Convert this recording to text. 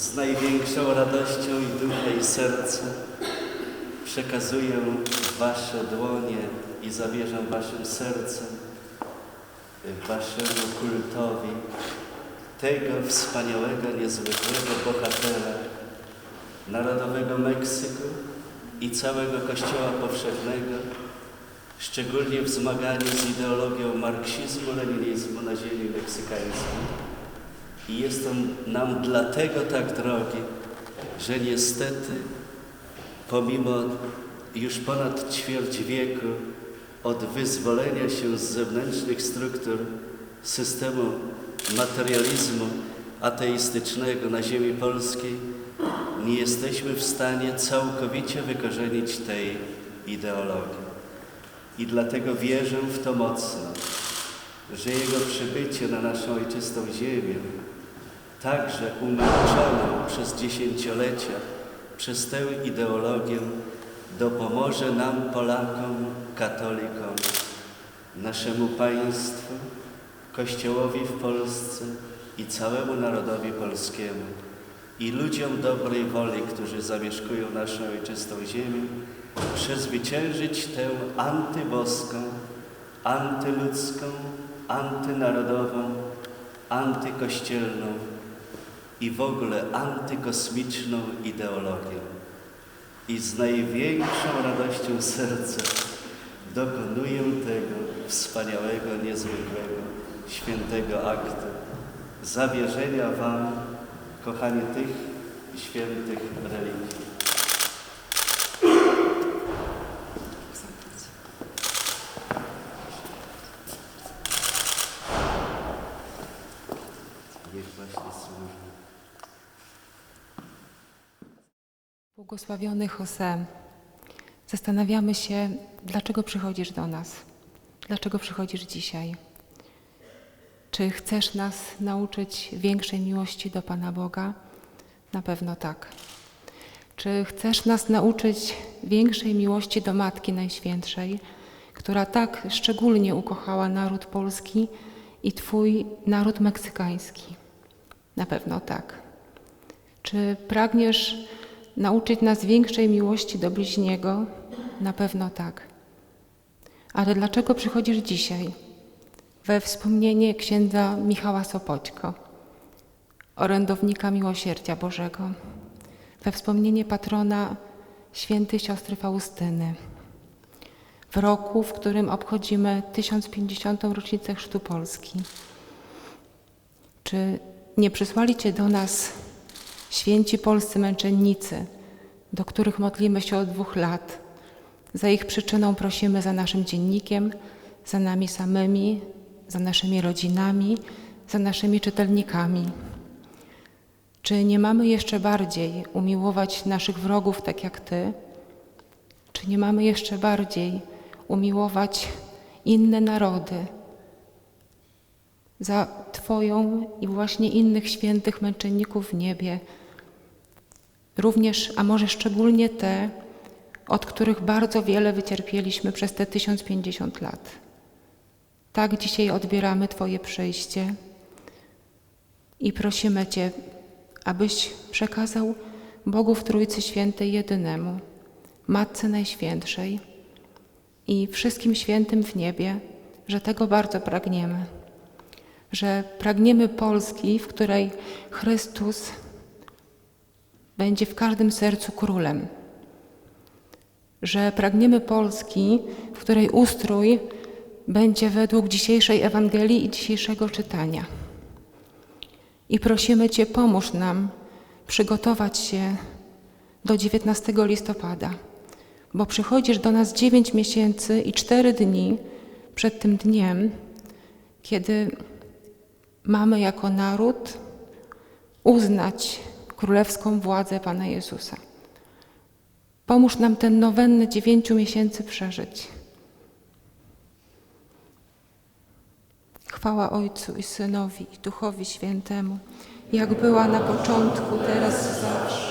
z największą radością i ducha i serca przekazuję Wasze dłonie i zawierzam Waszym sercem, Waszemu kultowi tego wspaniałego, niezwykłego bohatera narodowego Meksyku i całego Kościoła powszechnego, szczególnie w zmaganiu z ideologią marksizmu, leninizmu na ziemi meksykańskiej. I jest on nam dlatego tak drogi, że niestety, pomimo już ponad ćwierć wieku od wyzwolenia się z zewnętrznych struktur systemu materializmu ateistycznego na ziemi polskiej, nie jesteśmy w stanie całkowicie wykorzenić tej ideologii. I dlatego wierzę w to mocno, że Jego przybycie na naszą ojczystą ziemię, także umęczoną przez dziesięciolecia przez tę ideologię, dopomoże nam, Polakom, katolikom, naszemu państwu, Kościołowi w Polsce i całemu narodowi polskiemu i ludziom dobrej woli, którzy zamieszkują naszą ojczystą ziemię, przezwyciężyć tę antyboską, antyludzką, antynarodową, antykościelną i w ogóle antykosmiczną ideologię. I z największą radością serca dokonuję tego wspaniałego, niezwykłego, świętego aktu zawierzenia Wam, kochani, tych świętych religii. Błogosławiony Jose, zastanawiamy się, dlaczego przychodzisz do nas, dlaczego przychodzisz dzisiaj. Czy chcesz nas nauczyć większej miłości do Pana Boga? Na pewno tak. Czy chcesz nas nauczyć większej miłości do Matki Najświętszej, która tak szczególnie ukochała naród polski i Twój naród meksykański? Na pewno tak. Czy pragniesz nauczyć nas większej miłości do bliźniego? Na pewno tak. Ale dlaczego przychodzisz dzisiaj? We wspomnienie księdza Michała Sopoćko, orędownika miłosierdzia Bożego, we wspomnienie patrona świętej siostry Faustyny, w roku, w którym obchodzimy 1050. rocznicę Chrztu Polski. Czy nie przysłali Cię do nas święci polscy męczennicy, do których modlimy się od dwóch lat? Za ich przyczyną prosimy za naszym dziennikiem, za nami samymi, za naszymi rodzinami, za naszymi czytelnikami. Czy nie mamy jeszcze bardziej umiłować naszych wrogów tak jak Ty? Czy nie mamy jeszcze bardziej umiłować inne narody za Twoją i właśnie innych świętych męczenników w niebie? Również, a może szczególnie te, od których bardzo wiele wycierpieliśmy przez te 1050 lat. Tak dzisiaj odbieramy Twoje przyjście i prosimy Cię, abyś przekazał Bogu w Trójcy Świętej jedynemu, Matce Najświętszej i wszystkim świętym w niebie, że tego bardzo pragniemy. Że pragniemy Polski, w której Chrystus będzie w każdym sercu królem. Że pragniemy Polski, w której ustrój będzie według dzisiejszej Ewangelii i dzisiejszego czytania. I prosimy Cię, pomóż nam przygotować się do 19 listopada, bo przychodzisz do nas 9 miesięcy i 4 dni przed tym dniem, kiedy mamy jako naród uznać królewską władzę Pana Jezusa. Pomóż nam ten nowenny dziewięciu miesięcy przeżyć. Chwała Ojcu i Synowi i Duchowi Świętemu, jak była na początku, teraz i zawsze